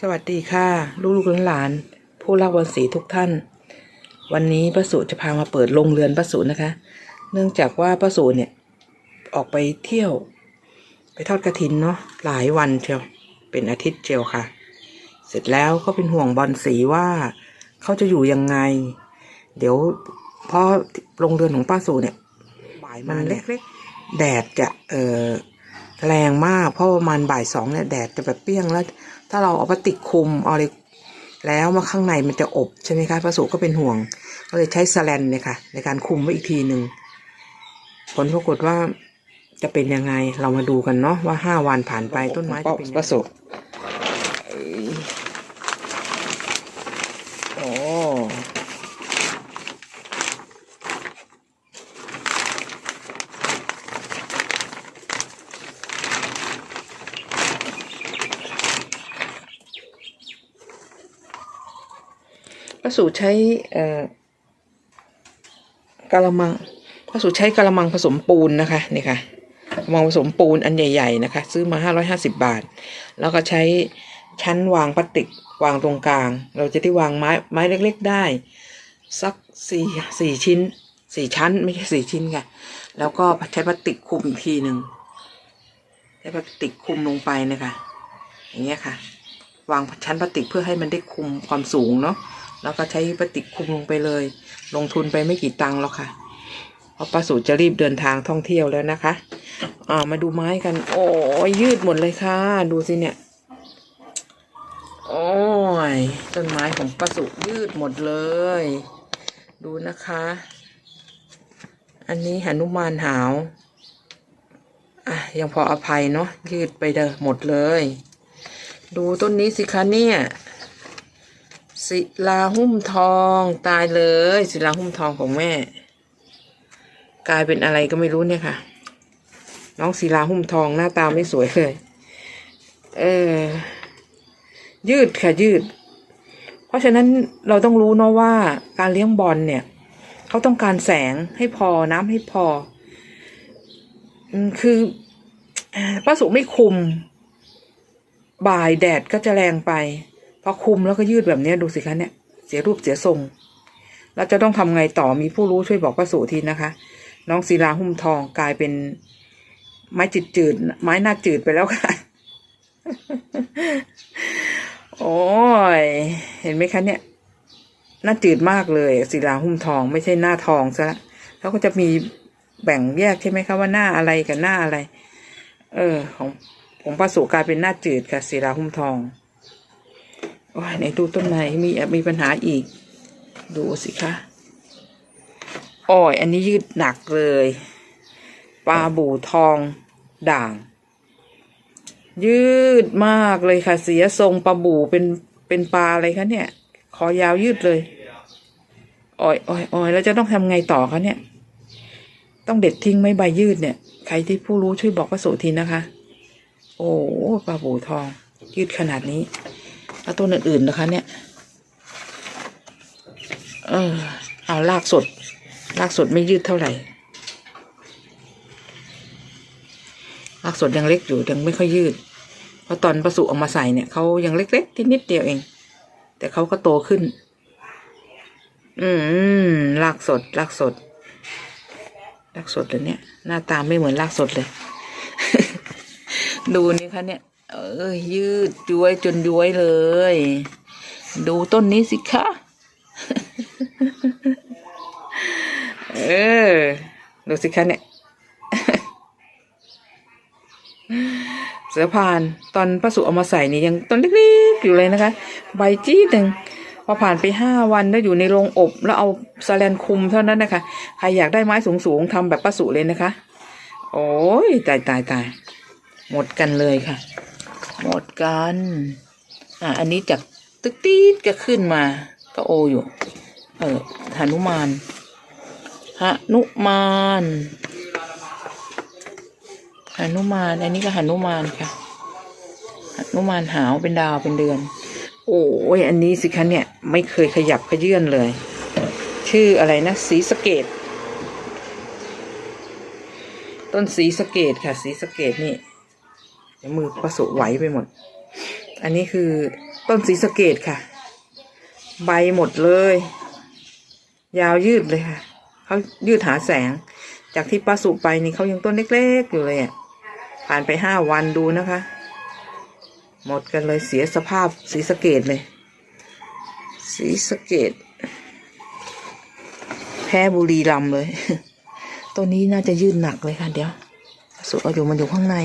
สวัสดีค่ะ ลูกๆหลานๆผู้รักวันศรีทุกท่าน วันนี้ป้าสุจะพามาเปิดโรงเรือนป้าสุนะคะ เนื่องจากว่าป้าสุเนี่ยออกไปเที่ยว ไปทอดกระถินเนาะหลายวันเชียวเป็นอาทิตย์เชียวค่ะ เสร็จแล้วก็เป็นห่วงบอลสีว่าเขาจะอยู่ยังไง เดี๋ยวเพราะโรงเรือนของป้าสุเนี่ยบ่ายมันเล็กๆแดดจะเออ แรงมาก เพราะประมาณบ่ายสองเนี่ยแดดจะแบบเปรี้ยงแล้ว ถ้าเราเอาพลาสติกคลุมเอาอะไรแล้วมาข้างในมันจะอบใช่ไหมคะป้าสุก็เป็นห่วง ก็เลยใช้สแลนเนี่ยค่ะ ในการคลุมไว้อีกทีหนึ่งผลปรากฏว่าจะเป็นยังไงเรามาดูกันเนาะว่าห้าวันผ่านไปต้นไม้จะเป็นยังไงป้าสุโอ้ ป้าสุใช้กะละมังป้าสุใช้กะละมังผสมปูนนะคะนี่ค่ะกะละมังผสมปูนอันใหญ่ ๆนะคะ ซื้อมาห้าร้อยห้าสิบบาท แล้วก็ใช้ชั้นวางพลาสติกวางตรงกลาง เราจะได้วางไม้ไม้เล็กๆได้ สักสี่สี่ชิ้นสี่ชั้นไม่ใช่สี่ชิ้นค่ะ แล้วก็ใช้พลาสติกคุมอีกทีหนึ่งใช้พลาสติกคุมลงไปนะคะ อย่างเงี้ยค่ะ วางชั้นพลาสติกเพื่อให้มันได้คุมความสูงเนาะ แล้วก็ใช้พลาสติคุมลงไปเลย ลงทุนไปไม่กี่ตังค์หรอกค่ะเพราะป้าสูจะรีบเดินทางท่องเที่ยวแล้วนะคะอ่ามาดูไม้กัน โอ้ยยืดหมดเลยค่ะ ดูสิเนี่ย โอ้ยต้นไม้ของป้าสุยืดหมดเลย ดูนะคะ อันนี้หนุมานหาวอะยังพออภัยเนาะยืดไปเด้อหมดเลย ดูต้นนี้สิคะเนี่ย ศิลาหุ้มทองตายเลย ศิลาหุ้มทองของแม่ กลายเป็นอะไรก็ไม่รู้เนี่ยค่ะ น้องศิลาหุ้มทองหน้าตาไม่สวยเลย เออ ยืดค่ะยืด เพราะฉะนั้นเราต้องรู้เนาะว่าการเลี้ยงบอลเนี่ย เขาต้องการแสงให้พอน้ำให้พอคืออ่าป้าสุไม่คุม บ่ายแดดก็จะแรงไป พอคุมแล้วก็ยืดแบบนี้ดูสิคะเนี่ย เสียรูปเสียทรงเราจะต้องทำไงต่อมีผู้รู้ช่วยบอกป้าสุทีนะคะ น้องศิลาหุ้มทองกลายเป็น ไม้จืดจืดๆไม้หน้าจืดไปแล้วค่ะ โอ้ยเห็นไหมคะเนี่ยหน้าจืดมากเลยศิลาหุ้มทอง ไม่ใช่หน้าทองซะละเขาก็จะมีแบ่งแยกใช่ไหมคะว่าหน้าอะไรกับหน้าอะไร เออ ของของป้าสุกลายเป็นหน้าจืดค่ะศิลาหุ้มทอง โอ้ยไหนดูต้นไหนมีมีปัญหาอีก ดูสิคะอ้อยอันนี้ยืดหนักเลยปลาบู่ทองด่าง ยืดมากเลยค่ะ เสียทรงปลาบู่เป็นเป็นปลาอะไรคะเนี่ย คอยาวยืดเลยอ้อยอ้อยอ้อยแล้วจะต้องทำไงต่อคะเนี่ย ต้องเด็ดทิ้งไหมใบยืดเนี่ย ใครที่ผู้รู้ช่วยบอกพระโสทีนะคะ โอ้ปลาบู่ทอง ยืดขนาดนี้ แล้วต้นอื่นๆนะคะ เนี่ย เออ เอาลากสด ลากสดไม่ยืดเท่าไหร่ลากสดยังเล็กอยู่ยังไม่ค่อยยืด เพราะตอนประสุเอามาใส่เนี่ยเขายังเล็กๆที่นิดเดียวเอง แต่เขาก็โตขึ้น อืมลากสดลากสดลากสดเลยเนี่ย หน้าตาไม่เหมือนลากสดเลย ดูนี่คะเนี่ย เออยืดย้วยจนย้วยเลย ดูต้นนี้สิคะ เออ ดูสิคะเนี่ย เสือพานตอนป้าสุเอามาใส่นี่ยังต้นเล็กๆอยู่เลยนะคะ ใบจี้หนึ่งพอผ่านไปห้าวันแล้วอยู่ในโรงอบแล้วเอาสแลนคุมเท่านั้นนะคะ ใครอยากได้ไม้สูงๆทำแบบป้าสุเลยนะคะ โอ้ยตายตายตายหมดกันเลยค่ะ หมดกัน อะ อันนี้จากตึกตีดก็ขึ้นมา ก็โออยู่ เออหนุมานหนุมานหนุมาน อันนี้ก็หนุมานค่ะหนุมานหาวเป็นดาวเป็นเดือน โอ้ยอันนี้สิคะเนี่ย ไม่เคยขยับขยื่นเลย ชื่ออะไรนะสีสเกต ต้นสีสเกตค่ะ สีสเกตนี่ มือประสบไหวไปหมด อันนี้คือต้นสีสเกตค่ะ ใบหมดเลย ยาวยืดเลยค่ะเขายืดหาแสง จากที่ป้าสุไปนี่เขายังต้นเล็กๆอยู่เลยอะผ่านไปห้าวันดูนะคะ หมดกันเลยเสียสภาพสีสเกตเลย สีสเกต แพ้บุรีรัมเลย ตัวนี้น่าจะยืดหนักเลยค่ะ เดี๋ยวป้าสุเอาอยู่มันอยู่ข้างใน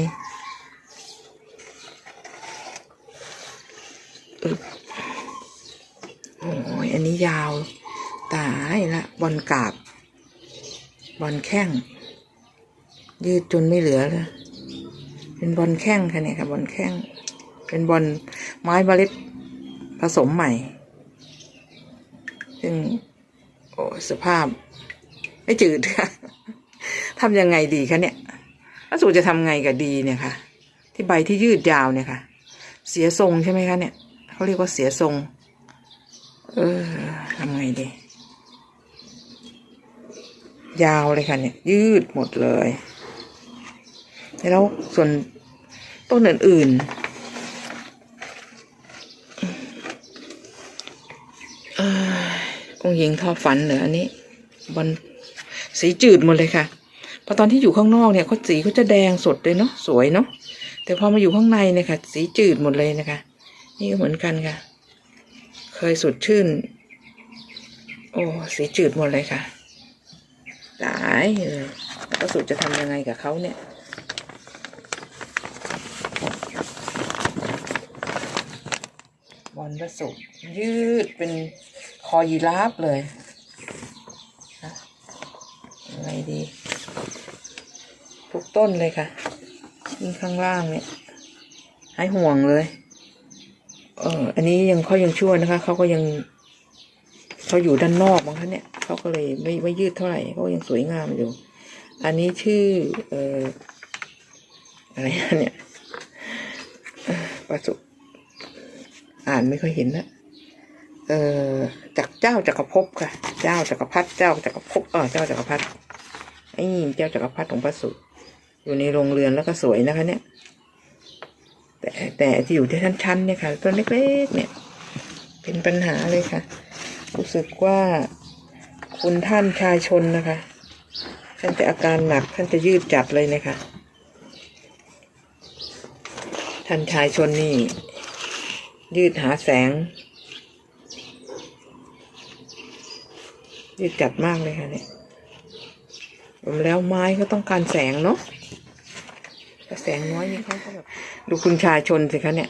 อึ๊บ โอ้ยอันนี้ยาว ตายละบอลกาบบอลแข้ง ยืดจนไม่เหลือเลยเป็นบอลแข้งค่ะเนี่ยค่ะบอลแข้ง เป็นบอลไม้เมล็ดผสมใหม่ ซึ่งโอ้สภาพ ไม่จืดค่ะทำยังไงดีคะเนี่ยถ้าสูจะทำไงกับดีเนี่ยค่ะ ที่ใบที่ยืดยาวเนี่ยค่ะ เสียทรงใช่ไหมคะเนี่ยเขาเรียกว่าเสียทรง เออทำไงดี ยาวเลยค่ะเนี่ย ยืดหมดเลย แล้วส่วนต้นอื่นๆเอ่อองค์หญิงทอฝันเหรออันนี้บอลสีจืดหมดเลยค่ะพอตอนที่อยู่ข้างนอกเนี่ยเขาสีเขาจะแดงสดเลยเนาะสวยเนาะแต่พอมาอยู่ข้างในเนี่ยค่ะ สีจืดหมดเลยนะคะ นี่ก็เหมือนกันค่ะ เคยสดชื่น โอ้สีจืดหมดเลยค่ะตายเลยแล้วสุดจะทำยังไงกับเขาเนี่ยบอลประสุยืดเป็นคอยีราฟเลยฮะไงดี ทุกต้นเลยค่ะนี่ข้างล่างเนี่ยให้ห่วงเลย เอออันนี้ยังเขายังชั่วนะคะเขาก็ยังเขาอยู่ด้านนอกมั้งคะเนี่ยเขาก็เลยไม่ไม่ยืดเท่าไหร่เขายังสวยงามอยู่ อันนี้ชื่อ เอออะไรเนี่ยประสุอ่านไม่ค่อยเห็นนะเออจากเจ้าจักรภพค่ะ เจ้าจักรพรรดิเจ้าจักรภพเออเจ้าจักรพรรดิไอ้เจ้าจักรพรรดิของพระสุอยู่ในโรงเรือนแล้วก็สวยนะคะ เนี่ย แต่แต่ที่อยู่ที่ชั้นๆเนี่ยค่ะต้นเล็กๆเนี่ย เป็นปัญหาเลยค่ะ รู้สึกว่าคุณท่านชายชนนะคะท่านจะอาการหนักท่านจะยืดจัดเลยนะคะ ท่านชายชนนี่ ยืดหาแสง ยืดจัดมากเลยค่ะเนี่ยรวมแล้วไม้ก็ต้องการแสงเนาะถ้าแสงน้อยนี่เขาก็แบบ ดูคุณชายชนสิคะเนี่ย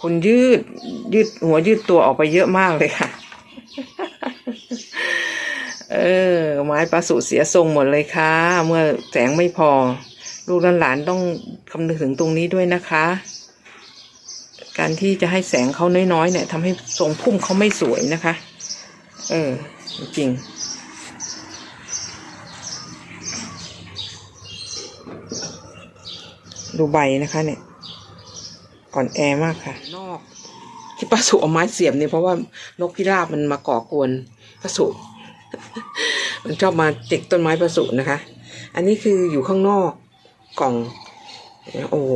คุณยืดยืดหัวยืดตัวออกไปเยอะมากเลยค่ะ เออ ไม้ปลาสุเสียทรงหมดเลยค่ะ เมื่อแสงไม่พอ ลูกหลานต้องคำนึงถึงตรงนี้ด้วยนะคะ การที่จะให้แสงเขาน้อยๆเนี่ยทำให้ทรงพุ่มเขาไม่สวยนะคะ เออ จริงดูใบนะคะเนี่ย อ่อนแอมากค่ะนอกที่ป้าสุเอาไม้เสียบเนี่ยเพราะว่านกพิราบมันมาก่อกวนป้าสุ มันชอบมาจิกต้นไม้ป้าสุนะคะ อันนี้คืออยู่ข้างนอกกล่อง โอ้โห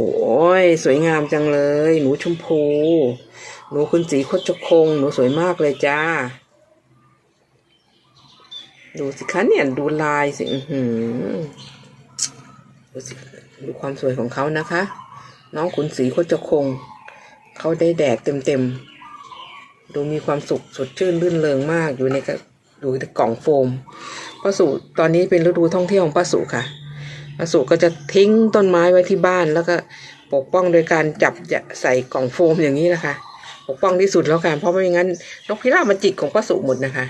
สวยงามจังเลย หนูชมพู หนูคุณสีโคจคง หนูสวยมากเลยจ้า ดูสิคะเนี่ยดูลายสิ อือหือดูสิดูความสวยของเขานะคะ น้องขุนสีโคจคง เขาได้แดดเต็มๆ ดูมีความสุขสดชื่นรื่นเริงมากอยู่ในกระดูในกล่องโฟมป้าสุตอนนี้เป็นฤดูท่องเที่ยวของป้าสุค่ะป้าสุก็จะทิ้งต้นไม้ไว้ที่บ้านแล้วก็ปกป้องโดยการจับจะใส่กล่องโฟมอย่างนี้นะคะปกป้องที่สุดแล้วกันเพราะไม่งั้นนกพิราบมันจิกของป้าสุหมดนะคะ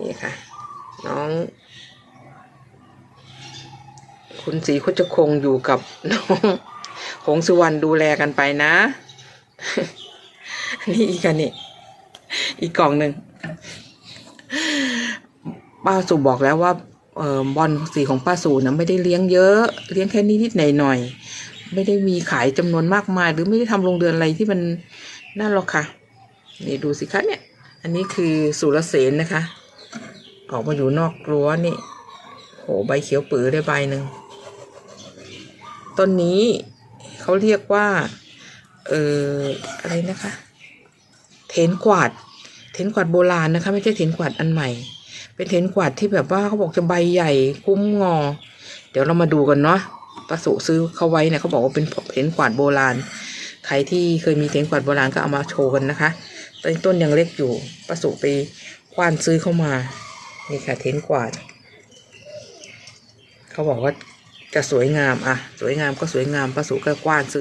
นี่ค่ะ น้อง คุณศรีโคจคงอยู่กับน้อง หงสุวรรณดูแลกันไปนะ นี่อีกอันนี่อีกกล่องหนึ่งป้าสุบอกแล้วว่าเออบอลสีของป้าสูนะไม่ได้เลี้ยงเยอะ เลี้ยงแค่นิดๆหน่อยๆไม่ได้มีขายจำนวนมากมาย หรือไม่ได้ทำโรงเรือนอะไรที่มันนั่นหรอกค่ะนี่ดูสิคะเนี่ย อันนี้คือสุรเสนนะคะ ออกมาอยู่นอกรั้วนี่โหใบเขียวปือได้ใบหนึ่งต้นนี้ เขาเรียกว่า เอ่อ อะไรนะคะเทนกวาดเทนกวาดโบราณนะคะ ไม่ใช่เทนกวาดอันใหม่ เป็นเทนกวาดที่แบบว่าเขาบอกจะใบใหญ่ คุ้มงอ เดี๋ยวเรามาดูกันเนาะป้าสุซื้อเขาไว้เนี่ยเขาบอกว่าเป็นเทนกวาดโบราณ ใครที่เคยมีเทนกวาดโบราณก็เอามาโชว์กันนะคะตอนนต้นยังเล็กอยู่ป้าสุไปคว้านซื้อเข้ามา นี่ค่ะเทนกวาด เขาบอกว่า จะสวยงามอะสวยงามก็สวยงามประสุก็กว้านซื้อ